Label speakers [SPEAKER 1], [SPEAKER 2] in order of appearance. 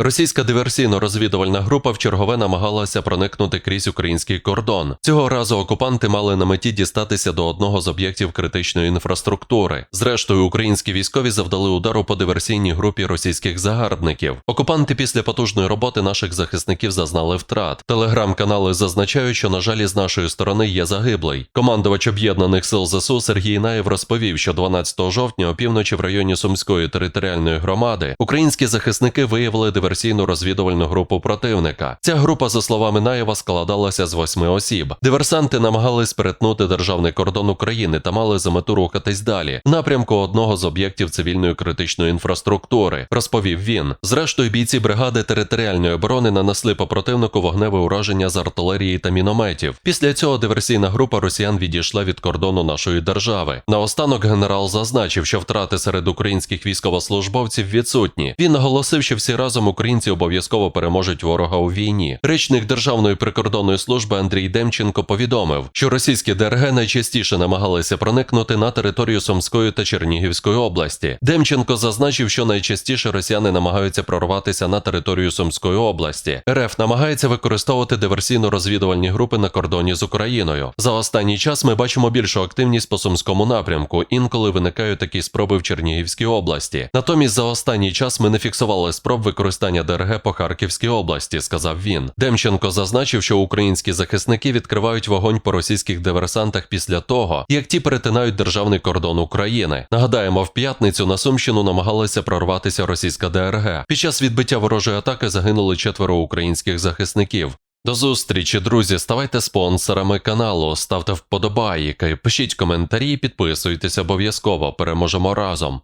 [SPEAKER 1] Російська диверсійно-розвідувальна група вчергове намагалася проникнути крізь український кордон. Цього разу окупанти мали на меті дістатися до одного з об'єктів критичної інфраструктури. Зрештою, українські військові завдали удару по диверсійній групі російських загарбників. Окупанти після потужної роботи наших захисників зазнали втрат. Телеграм-канали зазначають, що на жаль, з нашої сторони є загиблий. Командувач об'єднаних сил ЗСУ Сергій Наєв розповів, що 12 жовтня опівночі в районі Сумської територіальної громади українські захисники виявили диверсійну розвідувальну групу противника. Ця група, за словами Наєва, складалася з восьми осіб. Диверсанти намагались перетнути державний кордон України та мали за мету рухатись далі напрямку одного з об'єктів цивільної критичної інфраструктури, розповів він. Зрештою, бійці бригади територіальної оборони нанесли по противнику вогневе ураження з артилерії та мінометів. Після цього диверсійна група росіян відійшла від кордону нашої держави. Наостанок генерал зазначив, що втрати серед українських військовослужбовців відсутні. Він наголосив, що всі разом українці обов'язково переможуть ворога у війні. Речник Державної прикордонної служби Андрій Демченко повідомив, що російські ДРГ найчастіше намагалися проникнути на територію Сумської та Чернігівської області. Демченко зазначив, що найчастіше росіяни намагаються прорватися на територію Сумської області. РФ намагається використовувати диверсійно-розвідувальні групи на кордоні з Україною. За останній час ми бачимо більшу активність по сумському напрямку. Інколи виникають такі спроби в Чернігівській області. Натомість за останній час ми не фіксували спроб використання ДРГ по Харківській області, сказав він. Демченко зазначив, що українські захисники відкривають вогонь по російських диверсантах після того, як ті перетинають державний кордон України. Нагадаємо, в п'ятницю на Сумщину намагалася прорватися російська ДРГ. Під час відбиття ворожої атаки загинули четверо українських захисників. До зустрічі, друзі. Ставайте спонсорами каналу, ставте вподобайки, пишіть коментарі, підписуйтесь обов'язково. Переможемо разом.